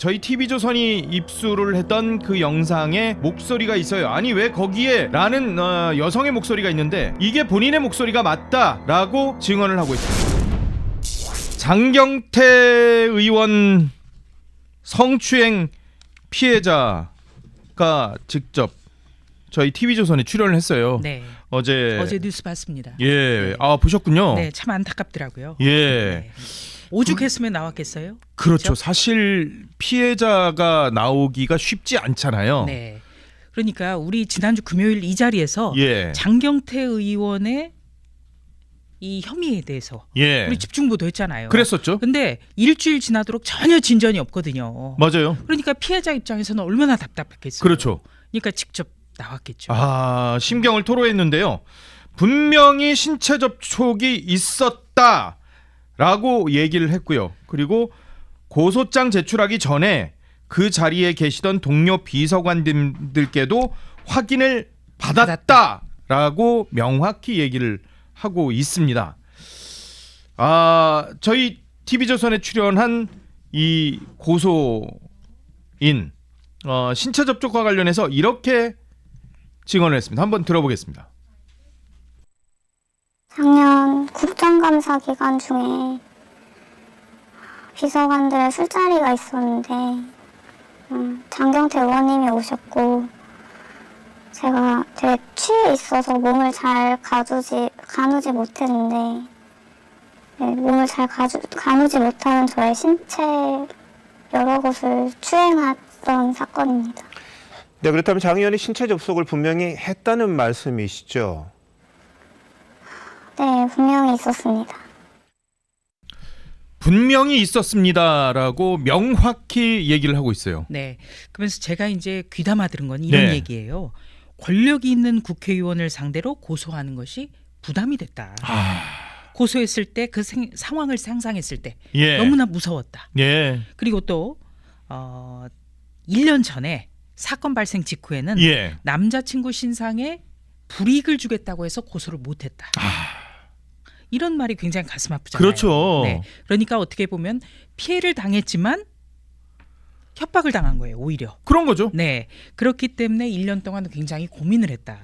저희 TV조선이 입수를 했던 그 영상에 목소리가 있어요. 아니 왜 거기에 라는 어, 여성의 목소리가 있는데 이게 본인의 목소리가 맞다라고 증언을 하고 있습니다. 장경태 의원 성추행 피해자가 직접 저희 TV조선에 출연을 했어요. 네. 어제 어제 뉴스 봤습니다. 예. 아 보셨군요. 네, 참 안타깝더라고요. 예. 네. 오죽했으면 나왔겠어요? 그렇죠. 그렇죠? 사실 피해자가 나오기가 쉽지 않잖아요. 네. 그러니까 우리 지난주 금요일 이 자리에서 예. 장경태 의원의 이 혐의에 대해서 예. 우리 집중 보도했잖아요. 그랬었죠. 근데 일주일 지나도록 전혀 진전이 없거든요. 맞아요. 그러니까 피해자 입장에서는 얼마나 답답했겠어요. 그렇죠. 그러니까 직접 나왔겠죠. 아, 심경을 토로했는데요. 분명히 신체 접촉이 있었다 라고 얘기를 했고요. 그리고 고소장 제출하기 전에 그 자리에 계시던 동료 비서관님들께도 확인을 받았다라고 명확히 얘기를 하고 있습니다. 아, 저희 TV조선에 출연한 이 고소인 어, 신체 접촉과 관련해서 이렇게 증언을 했습니다. 한번 들어보겠습니다. 작년 국정감사 기간 중에 비서관들 술자리가 있었는데 음, 장경태 의원님이 오셨고 제가 되게 취해 있어서 몸을 잘 가두지 가누지 못했는데 네, 몸을 잘 가주, 가누지 못하는 저의 신체 여러 곳을 추행했던 사건입니다. 네, 그렇다면 장 의원이 신체 접속을 분명히 했다는 말씀이시죠? 네, 분명히 있었습니다. 분명히 있었습니다라고 명확히 얘기를 하고 있어요. 네. 그러면서 제가 이제 귀담아 들은 건 이런 네. 얘기예요. 권력이 있는 국회의원을 상대로 고소하는 것이 부담이 됐다. 아, 고소했을 때 그 상황을 상상했을 때 예. 너무나 무서웠다. 예. 그리고 또 어, 1년 전에 사건 발생 직후에는 예. 남자친구 신상에 불이익을 주겠다고 해서 고소를 못했다. 이런 말이 굉장히 가슴 아프잖아요. 그렇죠. 네. 그러니까 어떻게 보면 피해를 당했지만 협박을 당한 거예요. 오히려. 그런 거죠. 네. 그렇기 때문에 1년 동안 굉장히 고민을 했다.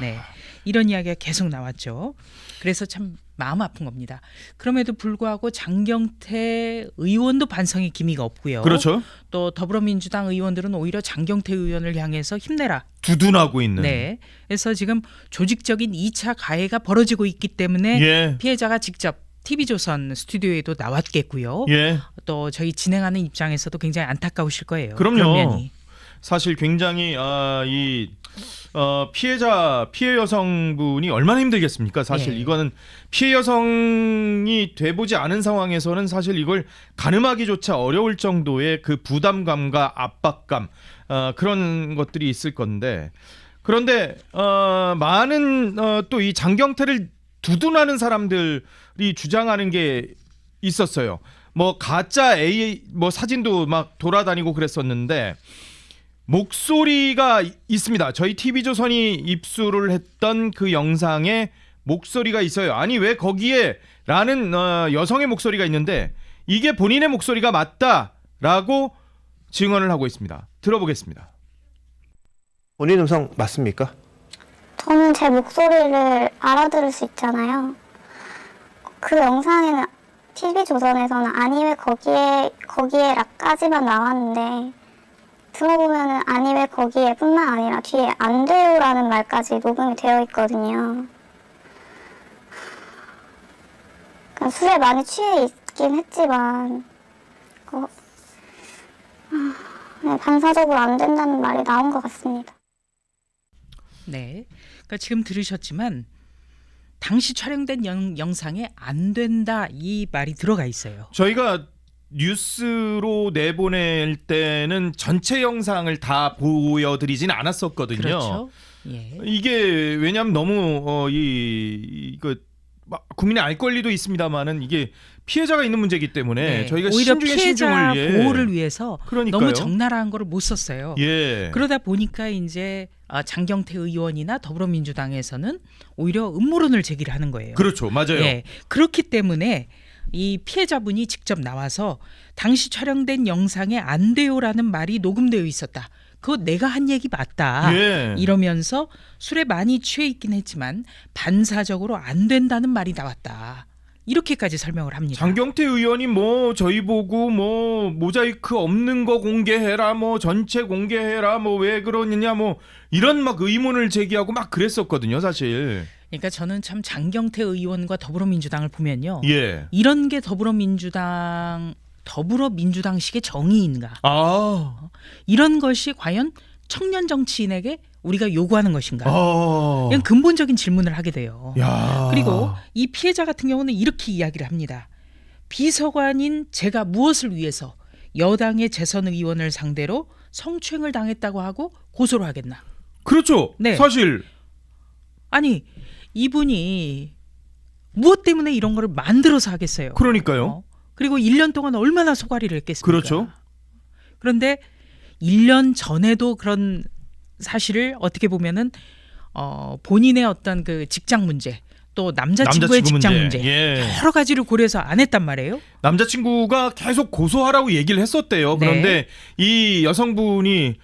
네. 이런 이야기가 계속 나왔죠. 그래서 참 마음 아픈 겁니다. 그럼에도 불구하고 장경태 의원도 반성의 기미가 없고요. 그렇죠. 또 더불어민주당 의원들은 오히려 장경태 의원을 향해서 힘내라. 두둔하고 있는. 네. 그래서 지금 조직적인 2차 가해가 벌어지고 있기 때문에 예. 피해자가 직접 TV조선 스튜디오에도 나왔겠고요. 예. 또 저희 진행하는 입장에서도 굉장히 안타까우실 거예요. 그럼요. 사실 굉장히 아, 이 어, 피해자 피해 여성분이 얼마나 힘들겠습니까? 사실 예. 이거는 피해 여성이 돼보지 않은 상황에서는 사실 이걸 가늠하기조차 어려울 정도의 그 부담감과 압박감 어, 그런 것들이 있을 건데 그런데 어, 많은 어, 또 이 장경태를 두둔하는 사람들이 주장하는 게 있었어요. 뭐 가짜 A 뭐 사진도 막 돌아다니고 그랬었는데 목소리가 이- 있습니다. 저희 TV조선이 입수를 했던 그 영상에 목소리가 있어요. 아니 왜 거기에 라는 어, 여성의 목소리가 있는데 이게 본인의 목소리가 맞다라고 증언을 하고 있습니다. 들어보겠습니다. 본인 음성 맞습니까? 저는 제 목소리를 알아들을 수 있잖아요. 그 영상에는 TV 조선에서는 아니 왜 거기에 거기에 락까지만 나왔는데 들어보면은 아니 왜 거기에 뿐만 아니라 뒤에 안 돼요라는 말까지 녹음이 되어 있거든요. 그러니까 술에 많이 취해 있긴 했지만 그, 아, 네, 반사적으로 안 된다는 말이 나온 것 같습니다. 네. 그러니까 지금 들으셨지만 당시 촬영된 영, 영상에 안 된다 이 말이 들어가 있어요. 저희가 뉴스로 내보낼 때는 전체 영상을 다 보여드리진 않았었거든요. 그렇죠. 예. 이게 왜냐하면 너무 어, 이 이거 막 국민의 알 권리도 있습니다만은 이게 피해자가 있는 문제이기 때문에 네. 예, 저희가 오히려 신중에 피해자 신중을 예. 보호를 위해서 그러니까요. 너무 적나라한 거를 못 썼어요. 예. 그러다 보니까 이제 아, 장경태 의원이나 더불어민주당에서는 오히려 음모론을 제기를 하는 거예요. 그렇죠. 맞아요. 예. 그렇기 때문에 이 피해자분이 직접 나와서 당시 촬영된 영상에 안 돼요라는 말이 녹음되어 있었다. 그거 내가 한 얘기 맞다. 예. 이러면서 술에 많이 취해 있긴 했지만 반사적으로 안 된다는 말이 나왔다. 이렇게까지 설명을 합니다. 장경태 의원이 뭐 저희 보고 뭐 모자이크 없는 거 공개해라 뭐 전체 공개해라 뭐 왜 그러느냐 뭐 이런 막 의문을 제기하고 막 그랬었거든요 사실 그러니까 저는 참 장경태 의원과 더불어민주당을 보면요. 예. 이런 게 더불어민주당 더불어민주당식의 정의인가? 아. 이런 것이 과연 청년 정치인에게 우리가 요구하는 것인가? 아. 이런 근본적인 질문을 하게 돼요. 야. 그리고 이 피해자 같은 경우는 이렇게 이야기를 합니다. 비서관인 제가 무엇을 위해서 여당의 재선 의원을 상대로 성추행을 당했다고 하고 고소를 하겠나? 그렇죠. 네. 사실 아니 이분이 무엇 때문에 이런 거를 만들어서 하겠어요? 그러니까요. 어? 그리고 1년 동안 얼마나 소가리를 했겠습니까? 그렇죠. 그런데 1년 전에도 그런 사실을 어떻게 보면은 어 본인의 어떤 그 직장 문제 또 남자친구의 남자친구 직장 문제. 문제, 예. 여러 가지를 고려해서 안 했단 말이에요. 남자친구가 계속 고소하라고 얘기를 했었대요. 네. 그런데 이 여성분이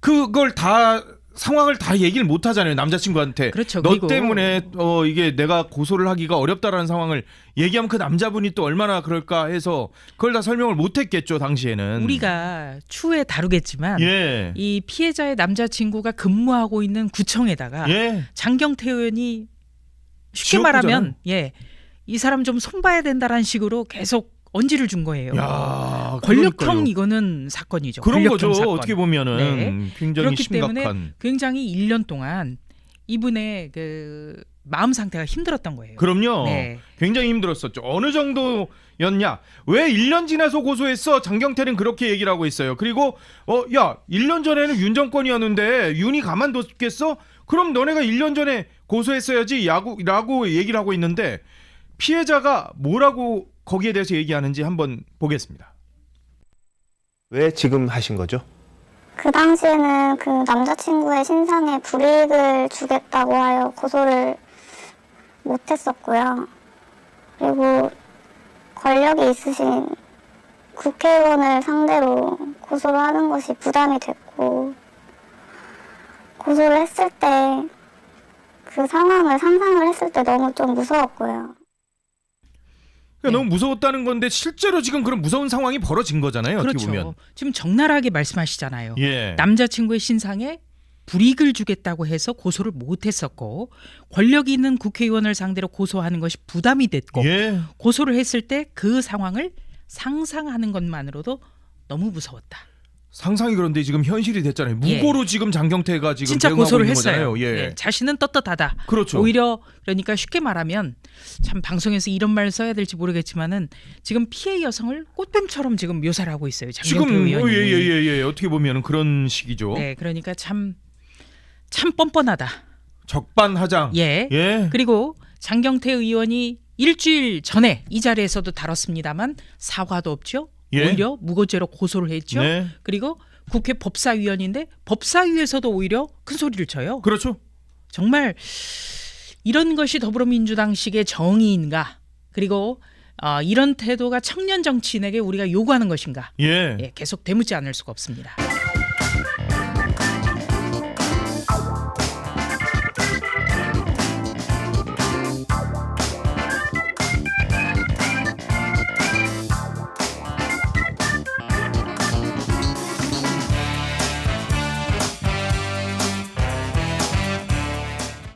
그걸 다 상황을 다 얘기를 못 하잖아요. 남자친구한테. 그렇죠. 너 그리고- 때문에 어 이게 내가 고소를 하기가 어렵다라는 상황을 얘기하면 그 남자분이 또 얼마나 그럴까 해서 그걸 다 설명을 못 했겠죠, 당시에는. 우리가 추후에 다루겠지만 예. 이 피해자의 남자친구가 근무하고 있는 구청에다가 예. 장경태 의원이 쉽게 지역구잖아요. 말하면 예. 이 사람 좀 손봐야 된다라는 식으로 계속 언지를 준 거예요. 야, 권력형 그러니까요. 이거는 사건이죠. 그런 거죠. 사건. 어떻게 보면은 네. 굉장히 그렇기 심각한. 때문에 굉장히 1년 동안 이분의 그 마음 상태가 힘들었던 거예요. 그럼요. 네. 굉장히 힘들었었죠. 어느 정도였냐? 왜 1년 지나서 고소했어? 장경태는 그렇게 얘기를 하고 있어요. 그리고 어, 야, 1년 전에는 윤 정권이었는데 윤이 가만뒀겠어? 그럼 너네가 1년 전에 고소했어야지 야구, 라고 얘기를 하고 있는데 피해자가 뭐라고 거기에 대해서 얘기하는지 한번 보겠습니다. 왜 지금 하신 거죠? 그 당시에는 그 남자친구의 신상에 불이익을 주겠다고 하여 고소를 못했었고요. 그리고 권력이 있으신 국회의원을 상대로 고소를 하는 것이 부담이 됐고, 고소를 했을 때 그 상황을 상상을 했을 때 너무 좀 무서웠고요. 그러니까 네. 너무 무서웠다는 건데 실제로 지금 그런 무서운 상황이 벌어진 거잖아요. 어떻게 그렇죠. 보면. 지금 적나라하게 말씀하시잖아요. 예. 남자친구의 신상에 불이익을 주겠다고 해서 고소를 못 했었고 권력이 있는 국회의원을 상대로 고소하는 것이 부담이 됐고 예. 고소를 했을 때 그 상황을 상상하는 것만으로도 너무 무서웠다. 상상이 그런데 지금 현실이 됐잖아요. 무고로 지금 장경태가 지금 진짜 대응하고 고소를 있는 했어요. 거잖아요. 예. 예, 자신은 떳떳하다. 그렇죠. 오히려 그러니까 쉽게 말하면 참 방송에서 이런 말 써야 될지 모르겠지만은 지금 피해 여성을 꽃뱀처럼 지금 묘사를 하고 있어요. 장경태 지금 의원이. 예예예 예, 예. 어떻게 보면은 그런 식이죠. 네, 그러니까 참 참 뻔뻔하다. 적반하장. 예. 예. 그리고 장경태 의원이 일주일 전에 이 자리에서도 다뤘습니다만 사과도 없죠. 예. 오히려 무고죄로 고소를 했죠. 네. 그리고 국회 법사위원인데 법사위에서도 오히려 큰 소리를 쳐요. 그렇죠. 정말 이런 것이 더불어민주당식의 정의인가? 그리고 어, 이런 태도가 청년 정치인에게 우리가 요구하는 것인가? 예. 예, 계속 되묻지 않을 수가 없습니다.